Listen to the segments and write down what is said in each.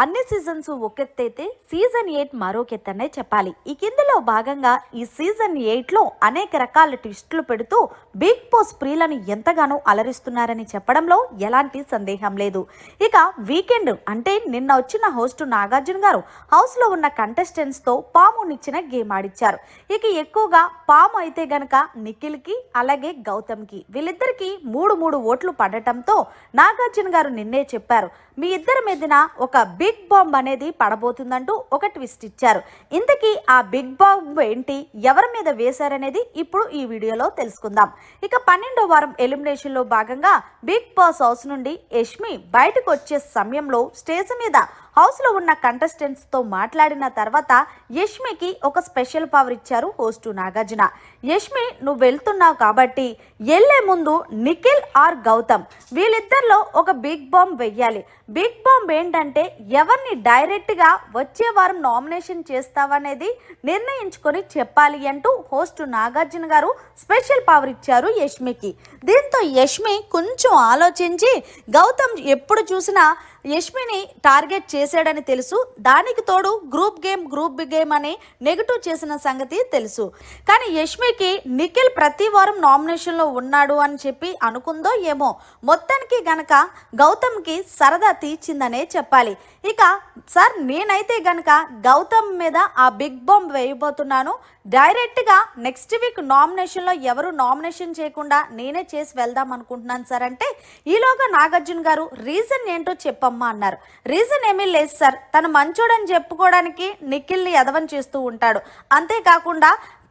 అన్ని సీజన్స్ ఒకెత్తైతే season eight మరొకెత్తనే చెప్పాలి. ఈ కిందలో భాగంగా ఈ సీజన్ ఎయిట్లో అనేక రకాల ట్విస్టులు పెడుతూ బిగ్ బాస్ ప్రియులను ఎంతగానో అలరిస్తున్నారని చెప్పడంలో ఎలాంటి సందేహం లేదు. ఇక వీకెండ్ అంటే నిన్న వచ్చిన హోస్ట్ నాగార్జున గారు హౌస్లో ఉన్న కంటెస్టెంట్స్తో పామునిచ్చిన గేమ్ ఆడిచ్చారు. ఇక ఎక్కువగా పాము అయితే గనక నిఖిల్కి అలాగే గౌతమ్కి వీళ్ళిద్దరికి మూడు మూడు ఓట్లు పడటంతో నాగార్జున గారు నిన్నే చెప్పారు మీ ఇద్దరి మీదన ఒక బిగ్ బాంబ్ అనేది పడబోతుందంటూ ఒక ట్విస్ట్ ఇచ్చారు. ఇంతకీ ఆ బిగ్ బాంబ్ ఏంటి ఎవరి మీద వేశారనేది ఇప్పుడు ఈ వీడియోలో తెలుసుకుందాం. ఇక పన్నెండో వారం ఎలిమినేషన్లో భాగంగా బిగ్ బాస్ హౌస్ నుండి యష్మి బయటకు వచ్చే సమయంలో స్టేజ్ మీద హౌస్లో ఉన్న కంటెస్టెంట్స్తో మాట్లాడిన తర్వాత యష్మికి ఒక స్పెషల్ పవర్ ఇచ్చారు హోస్టు నాగార్జున. యష్మి నువ్వు వెళ్తున్నావు కాబట్టి వెళ్ళే ముందు నిఖిల్ ఆర్ గౌతమ్. వీళ్ళిద్దరిలో ఒక బిగ్ బాంబ్ వెయ్యాలి. బిగ్ బాంబ్ ఏంటంటే ఎవరిని డైరెక్ట్గా వచ్చే వారం నామినేషన్ చేస్తావనేది నిర్ణయించుకొని చెప్పాలి అంటూ హోస్టు నాగార్జున గారు స్పెషల్ పవర్ ఇచ్చారు యష్మికి. దీంతో యష్మి కొంచెం ఆలోచించి గౌతమ్ ఎప్పుడు చూసినా యష్మిని టార్గెట్ చేశాడని తెలుసు. దానికి తోడు గ్రూప్ గేమ్ గ్రూప్ గేమ్ అని నెగిటివ్ చేసిన సంగతి తెలుసు. కానీ యష్మికి నిఖిల్ ప్రతి వారం నామినేషన్లో ఉన్నాడు అని చెప్పి అనుకుందో ఏమో. మొత్తానికి గనక గౌతమ్కి సరదా తీర్చిందనే చెప్పాలి. ఇక సార్ నేనైతే గనక గౌతమ్ మీద ఆ బిగ్ బాంబ్ వేయబోతున్నాను. డైరెక్ట్గా నెక్స్ట్ వీక్ నామినేషన్లో ఎవరు నామినేషన్ చేయకుండా నేనే చేసి వెళ్దాం అనుకుంటున్నాను సార్. అంటే ఈలోగా నాగార్జున గారు రీజన్ ఏంటో చెప్పమ్మా అన్నారు. రీజన్ ఏమీ లేదు సార్. తను మంచోడని చెప్పుకోవడానికి నిఖిల్ని ఎదవని చేస్తూ ఉంటాడు. అంతేకాకుండా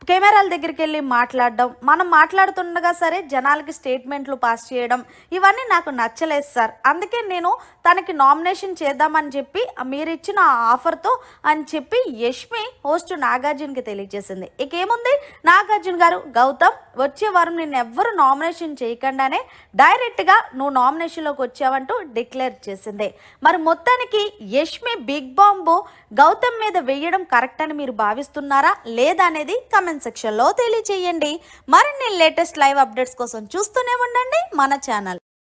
కెమెరాల దగ్గరికి వెళ్ళి మాట్లాడడం మనం మాట్లాడుతుండగా సరే జనాలకి స్టేట్మెంట్లు పాస్ చేయడం ఇవన్నీ నాకు నచ్చలేదు సార్. అందుకే నేను తనకి నామినేషన్ చేద్దామని చెప్పి మీరు ఇచ్చిన ఆ ఆఫర్తో అని చెప్పి యష్మి హోస్ట్ నాగార్జున్కి తెలియజేసింది. ఇక ఏముంది? నాగార్జున గారు గౌతమ్ వచ్చే వారం నేను ఎవ్వరు నామినేషన్ చేయకుండానే డైరెక్ట్గా నువ్వు నామినేషన్లోకి వచ్చావంటూ డిక్లేర్ చేసింది. మరి మొత్తానికి యష్మి బిగ్ బాంబు గౌతమ్ మీద వేయడం కరెక్ట్ అని మీరు భావిస్తున్నారా? లేదా అనేది కామెంట్ సెక్షన్లో తెలియజేయండి. మరిన్ని లేటెస్ట్ లైవ్ అప్డేట్స్ కోసం చూస్తూనే ఉండండి మన ఛానల్.